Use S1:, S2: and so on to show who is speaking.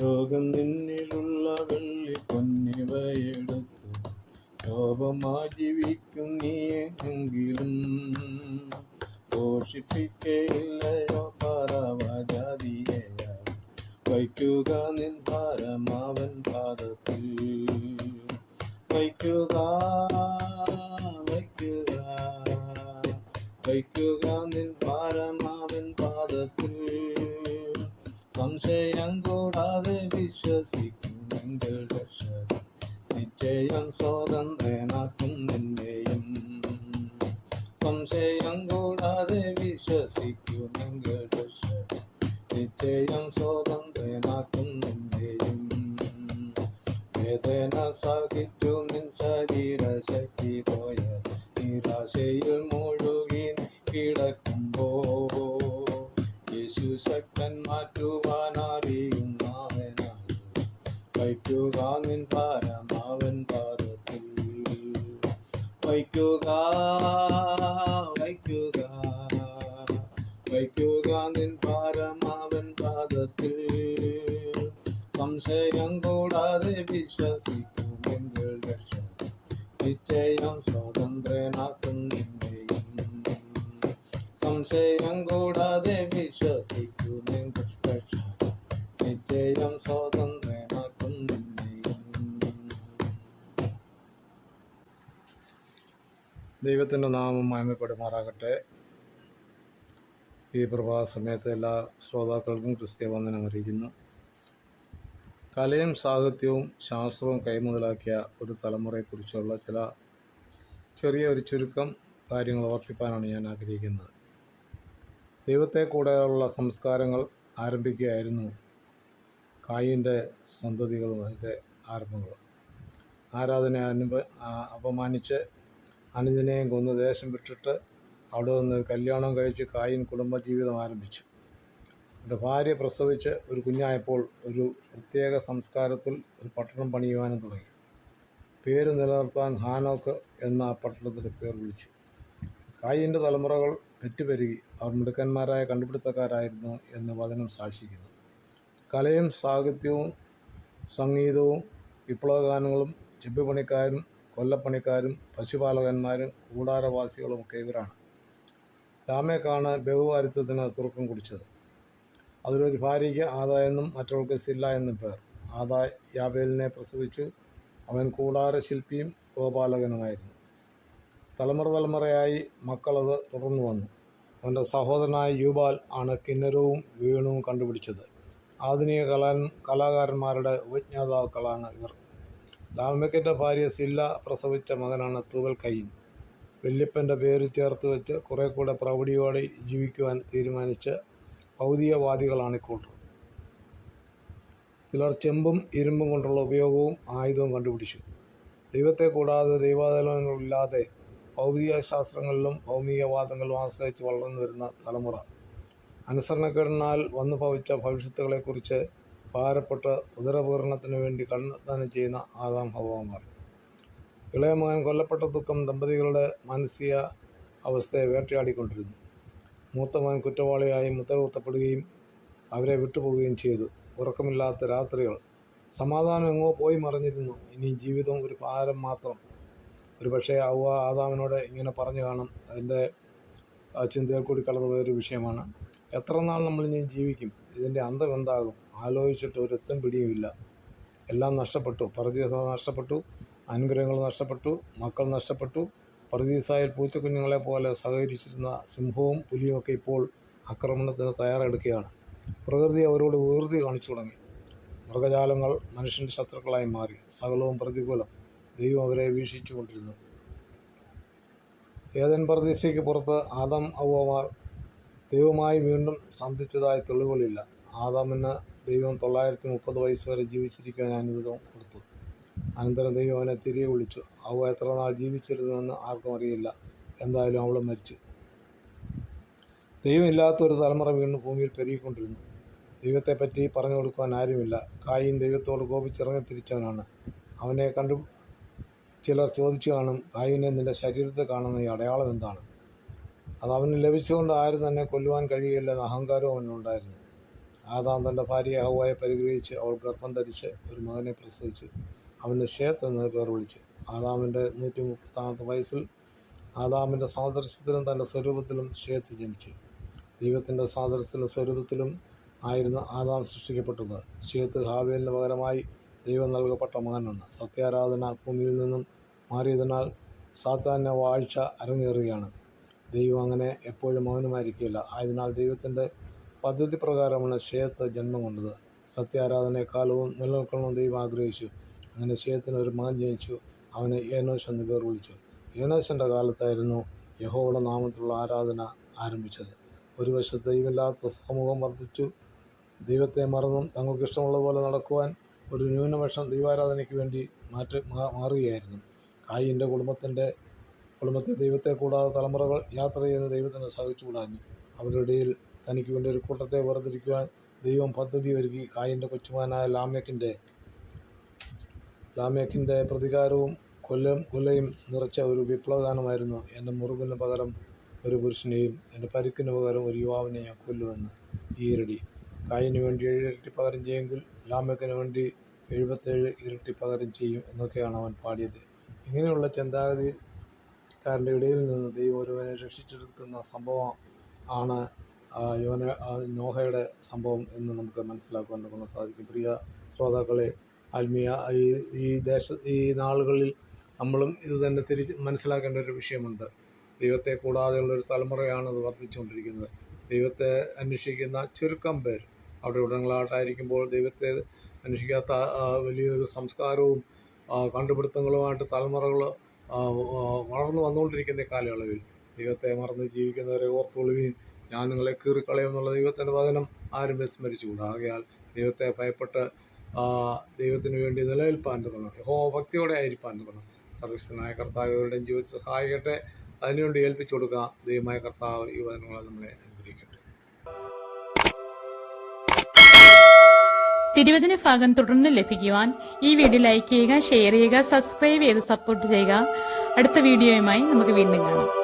S1: ലോകം നിന്നിലുള്ള വെള്ളി പൊന്നിവയെടുത്ത് ലോപമായി ജീവിക്കും നീ എങ്കിലും പോഷിപ്പിക്കയില്ലയോ പറവജാതിയെ വയ്ക്കുക നിൻ പരമാവൻ പാദത്തിൽ. വയ്ക്കുക വയ്ക്കുക വയ്ക്കുക നിൻ പരമാവൻ പാദത്തിൽ. സംശയം കൂടാതെ വിശ്വസിക്കുമെങ്കിൽ രക്ഷകൻ. നിശ്ചയം സ്വാതന്ത്ര്യനാക്കും നിന്നെയും. സംശയം കൂടാതെ വിശ്വസിക്കുമെങ്കിൽ രക്ഷകൻ. നിശ്ചയം സ്വാതന്ത്ര്യനാക്കും നിന്നെയും. വേദന സഹിച്ചു നിൻ ശരീരശക്തി പോയത്. നിരാശയിൽ മുഴുകി നീ ഭാരം അവൻ പാദത്തിൽ. സംശയം കൂടാതെ വിശ്വസിക്കുമെങ്കിൽ രക്ഷ സംശയം കൂടാതെ വിശ്വസിക്കുമെങ്കിൽ നിശ്ചയം സ്വാതന്ത്ര്യനാക്കും നിന്നെയും
S2: ദൈവത്തിന്റെ നാമം മായ്മപ്പെടുമാറാകട്ടെ ഈ പ്രഭാത സമയത്ത് എല്ലാ ശ്രോതാക്കൾക്കും ക്രിസ്ത്യവന്ദനം അറിയിക്കുന്നു. കലയും സാഹിത്യവും ശാസ്ത്രവും കൈമുതലാക്കിയ ഒരു തലമുറയെക്കുറിച്ചുള്ള ചില ചെറിയ ഒരു ചുരുക്കം കാര്യങ്ങൾ ഓർപ്പിക്കാനാണ് ഞാൻ ആഗ്രഹിക്കുന്നത്. ദൈവത്തെ കൂടെയുള്ള സംസ്കാരങ്ങൾ ആരംഭിക്കുകയായിരുന്നു കായിന്റെ സന്തതികളും അതിന്റെ ആരംഭങ്ങളും. ആരാധന അനുപ അപമാനിച്ച് അനുജനെയും കൊന്ന് ദേശം വിട്ടിട്ട് അവിടെ നിന്ന് കല്യാണം കഴിച്ച് കായിൻ കുടുംബജീവിതം ആരംഭിച്ചു. എന്റെ ഭാര്യ പ്രസവിച്ച് ഒരു കുഞ്ഞായപ്പോൾ ഒരു പ്രത്യേക സംസ്കാരത്തിൽ ഒരു പട്ടണം പണിയുവാനും തുടങ്ങി. പേര് നിലനിർത്താൻ ഹാനോക്ക് എന്ന പട്ടണത്തിന്റെ പേർ വിളിച്ചു. കായിന്റെ തലമുറകൾ പെറ്റുപെരുകി അവർ മിടുക്കന്മാരായ കണ്ടുപിടുത്തക്കാരായിരുന്നു എന്ന് വചനം സാക്ഷിക്കുന്നു. കലയും സാഹിത്യവും സംഗീതവും വിപ്ലവഗാനങ്ങളും ചെപ്പുപണിക്കാരും കൊല്ലപ്പണിക്കാരും പശുപാലകന്മാരും കൂടാരവാസികളും ഒക്കെ ഇവരാണ്. ലാമേക്കാണ് ബഹുവാരിത്വത്തിന് തുറക്കം കുടിച്ചത് അതിലൊരു ഭാര്യയ്ക്ക് ആദായെന്നും മറ്റവൾക്ക് സില്ല എന്നും പേർ. ആദായ് യാബേലിനെ പ്രസവിച്ചു. അവൻ കൂടാര ശില്പിയും ഗോപാലകനുമായിരുന്നു. തലമുറ തലമുറയായി മക്കളത് തുടർന്നു വന്നു. അവന്റെ സഹോദരനായ യൂബാൽ ആണ് കിന്നരവും വീണുവും കണ്ടുപിടിച്ചത്. ആധുനിക കലാ കലാകാരന്മാരുടെ ഉപജ്ഞാതാക്കളാണ് ഇവർ. ലാമയ്ക്കന്റെ ഭാര്യ സില്ല പ്രസവിച്ച മകനാണ് തൂവൽ കയ്യൻ വല്യപ്പന്റെ പേര് ചേർത്ത് വെച്ച് കുറേ കൂടെ പ്രൗഢിയോടെ ജീവിക്കുവാൻ തീരുമാനിച്ച ഭൗതികവാദികളാണ് ഇക്കൂട്ടർ ചിലർ ചെമ്പും ഇരുമ്പും കൊണ്ടുള്ള ഉപയോഗവും ആയുധവും കണ്ടുപിടിച്ചു. ദൈവത്തെ കൂടാതെ ദൈവാതലങ്ങളില്ലാതെ ഭൗതിക ശാസ്ത്രങ്ങളിലും ഭൗമികവാദങ്ങളിലും ആശ്രയിച്ച് വളർന്നു വരുന്ന തലമുറ. അനുസരണക്കേടിനാൽ വന്നു ഭവിച്ച ഭവിഷ്യത്തുകളെക്കുറിച്ച് ഭാരപ്പെട്ട് ഉദരപൂരണത്തിന് വേണ്ടി കണ്ണദാനം ചെയ്യുന്ന ആദാം ഹവാമാർ. ഇളയ മകൻ കൊല്ലപ്പെട്ട ദുഃഖം ദമ്പതികളുടെ മാനസിക അവസ്ഥയെ വേട്ടയാടിക്കൊണ്ടിരുന്നു. മൂത്ത മകൻ കുറ്റവാളിയായി മുദ്രകുത്തപ്പെടുകയും അവരെ വിട്ടുപോവുകയും ചെയ്തു. ഉറക്കമില്ലാത്ത രാത്രികൾ. സമാധാനം എങ്ങോ പോയി മറിഞ്ഞിരുന്നു. ഇനി ജീവിതം ഒരു ഭാരം മാത്രം. ഒരു പക്ഷേ അവ ആദാമിനോട് ഇങ്ങനെ പറഞ്ഞു കാണും. അതിന്റെ ചിന്തയിൽ കൂടി കടന്നുപോയൊരു വിഷയമാണ്. എത്ര നാൾ നമ്മൾ ഇനി ജീവിക്കും? ഇതിന്റെ അന്തം എന്താകും? ആലോചിച്ചിട്ട് ഒരു എത്തും പിടിയുമില്ല. എല്ലാം നഷ്ടപ്പെട്ടു. പരദീസ നഷ്ടപ്പെട്ടു. അനുഗ്രഹങ്ങൾ നഷ്ടപ്പെട്ടു മക്കൾ നഷ്ടപ്പെട്ടു. പരദീസായിൽ പൂച്ചക്കുഞ്ഞുങ്ങളെ പോലെ സഹകരിച്ചിരുന്ന സിംഹവും പുലിയുമൊക്കെ ഇപ്പോൾ ആക്രമണത്തിന് തയ്യാറെടുക്കുകയാണ്. പ്രകൃതി അവരോട് വീർതി കാണിച്ചു തുടങ്ങി. മൃഗജാലങ്ങൾ മനുഷ്യന്റെ ശത്രുക്കളായി മാറി. സകലവും പ്രതികൂലം. ദൈവം അവരെ വീക്ഷിച്ചു കൊണ്ടിരുന്നു ഏതൻ പർദീസയ്ക്ക് പുറത്ത് ആദം അവമാർ ദൈവമായി വീണ്ടും സന്ധിച്ചതായ തെളിവുകളില്ല. ആദാമിന് ദൈവം തൊള്ളായിരത്തി മുപ്പത് വയസ്സ് വരെ ജീവിച്ചിരിക്കാൻ അനുവദം കൊടുത്തു. അനന്തരം ദൈവം അവനെ തിരികെ വിളിച്ചു. അവ എത്ര നാൾ ജീവിച്ചിരുന്നുവെന്ന് ആർക്കും അറിയില്ല. എന്തായാലും അവൾ മരിച്ചു. ദൈവമില്ലാത്ത ഒരു തലമുറ വീണ്ടും ഭൂമിയിൽ പെരുകിക്കൊണ്ടിരുന്നു. ദൈവത്തെപ്പറ്റി പറഞ്ഞു കൊടുക്കുവാൻ ആരുമില്ല. കായും ദൈവത്തോട് കോപിച്ചിറങ്ങി തിരിച്ചവനാണ്. അവനെ കണ്ടു ചിലർ ചോദിച്ചു കാണും കായുവിനെ നിന്റെ ശരീരത്തിൽ കാണുന്ന ഈ അടയാളം എന്താണ്? അത് അവന് ലഭിച്ചുകൊണ്ട് ആരും തന്നെ കൊല്ലുവാൻ കഴിയില്ലെന്ന അഹങ്കാരവും അവനുണ്ടായിരുന്നു ആദാം തന്റെ ഭാര്യയെ ഹൗവായെ പരിഗ്രഹിച്ച് അവൾ ഗർഭം ധരിച്ച് ഒരു മകനെ പ്രസവിച്ചു. അവന് ഷേത്ത് എന്ന പേർ വിളിച്ചു. ആദാമിന്റെ നൂറ്റി മുപ്പത്താമത്തെ വയസ്സിൽ ആദാമിന്റെ സാദൃശ്യത്തിലും തന്റെ സ്വരൂപത്തിലും ഷേത്ത് ജനിച്ചു. ദൈവത്തിന്റെ സാദൃശ്യത്തിലും സ്വരൂപത്തിലും ആയിരുന്നു ആദാം സൃഷ്ടിക്കപ്പെട്ടത്. ഷേത്ത് ഹാവേലിന് പകരമായി ദൈവം നൽകപ്പെട്ട മകനാണ്. സത്യാരാധന ഭൂമിയിൽ നിന്നും മാറിയതിനാൽ സാത്താന്യ വാഴ്ച അരങ്ങേറുകയാണ്. ദൈവം അങ്ങനെ എപ്പോഴും മൗനമായിരിക്കില്ല ആയതിനാൽ ദൈവത്തിന്റെ പദ്ധതി പ്രകാരമാണ് ഷേത്ത് ജന്മം കൊണ്ടത്. സത്യാരാധനയെക്കാലവും നിലനിൽക്കണമെന്ന് ദൈവം ആഗ്രഹിച്ചു. അങ്ങനെ ഷേത്തിന് ഒരു മകൻ ജനിച്ചു. അവനെ ഏനോശ് എന്ന് പേർ വിളിച്ചു. ഏനോശന്റെ കാലത്തായിരുന്നു യഹോയുടെ നാമത്തിലുള്ള ആരാധന ആരംഭിച്ചത്. ഒരു വശത്ത് ദൈവമില്ലാത്ത സമൂഹം വർദ്ധിച്ചു. ദൈവത്തെ മറന്നും തങ്ങൾക്ക് ഇഷ്ടമുള്ളതുപോലെ നടക്കുവാൻ ഒരു ന്യൂനപക്ഷം ദൈവാരാധനയ്ക്ക് വേണ്ടി മാറ്റി മാറുകയായിരുന്നു. കായിന്റെ കുടുംബത്തിന്റെ കുടുംബത്തെ ദൈവത്തെ കൂടാതെ തലമുറകൾ യാത്ര ചെയ്യുന്ന ദൈവത്തിന് സഹിച്ചുകൂടാഞ്ഞു അവരുടെ തനിക്ക് വേണ്ടി ഒരു കൂട്ടത്തെ വേർതിരിക്കുവാൻ ദൈവം പദ്ധതി ഒരുക്കി കായിന്റെ കൊച്ചുമാനായ ലാമേക്കിന്റെ ലാമേക്കിന്റെ പ്രതികാരവും കൊല്ലം കൊലയും നിറച്ച ഒരു വിപ്ലവദാനമായിരുന്നു എന്റെ മുറിവിന് പകരം ഒരു പുരുഷനെയും എന്റെ പരിക്കിന് പകരം ഒരു യുവാവിനെ ഞാൻ കൊല്ലുമെന്ന്. ഈരടി കായിന് വേണ്ടി ഏഴ് ഇരട്ടി പകരം ചെയ്യുമെങ്കിൽ ലാമേക്കിന് വേണ്ടി എഴുപത്തേഴ് ഇരട്ടി പകരം ചെയ്യും എന്നൊക്കെയാണ് അവൻ പാടിയത്. ഇങ്ങനെയുള്ള ചിന്താഗതിക്കാരന്റെ ഇടയിൽ നിന്ന് ദൈവം ഒരുവനെ രക്ഷിച്ചെടുക്കുന്ന സംഭവം ആണ് യുവന നോഹയുടെ സംഭവം എന്ന് നമുക്ക് മനസ്സിലാക്കുവാൻ നമുക്ക് സാധിക്കും. പ്രിയ ശ്രോതാക്കളെ ആത്മീയ ഈ ഈ ദേശ ഈ നാളുകളിൽ നമ്മളും ഇത് തന്നെ തിരിച്ച് മനസ്സിലാക്കേണ്ട ഒരു വിഷയമുണ്ട്. ദൈവത്തെ കൂടാതെയുള്ള ഒരു തലമുറയാണ് അത് വർദ്ധിച്ചുകൊണ്ടിരിക്കുന്നത്. ദൈവത്തെ അന്വേഷിക്കുന്ന ചുരുക്കം പേർ അവിടെ ഇവിടങ്ങളായിട്ടായിരിക്കുമ്പോൾ ദൈവത്തെ അന്വേഷിക്കാത്ത വലിയൊരു സംസ്കാരവും കണ്ടുപിടുത്തങ്ങളുമായിട്ട് തലമുറകൾ വളർന്നു വന്നുകൊണ്ടിരിക്കുന്ന കാലയളവിൽ ദൈവത്തെ മറന്ന് ജീവിക്കുന്നവരെ ഓർത്തൊളിവിയും ഞാൻ നിങ്ങളെ കീറിക്കളയും എന്നുള്ള ദൈവത്തിന്റെ വചനം ആരും വിസ്മരിച്ചുകൂടാ. ആകയാൽ ദൈവത്തെ ഭയപ്പെട്ട് ദൈവത്തിന് വേണ്ടി നിലനിൽപ്പാൻ തുടങ്ങണം ഹോ ഭക്തിയോടെ ആയിരിക്കാൻ തുടങ്ങണം സർവീസനായ കർത്താവരുടെയും ജീവിതം സഹായിക്കട്ടെ. അതിനുവേണ്ടി ഏൽപ്പിച്ചു കൊടുക്കുക. ദൈവമായ കർത്താവ് ഈ വചനങ്ങളെ നമ്മളെ അനുഗ്രഹിക്കട്ടെ.
S3: തിരുവചന ഭാഗം തുടർന്ന് ലഭിക്കുവാൻ ഈ വീഡിയോ ലൈക്ക് ചെയ്യുക ഷെയർ ചെയ്യുക സബ്സ്ക്രൈബ് ചെയ്ത് സപ്പോർട്ട് ചെയ്യുക. അടുത്ത വീഡിയോയുമായി നമുക്ക് വീണ്ടും കാണാം.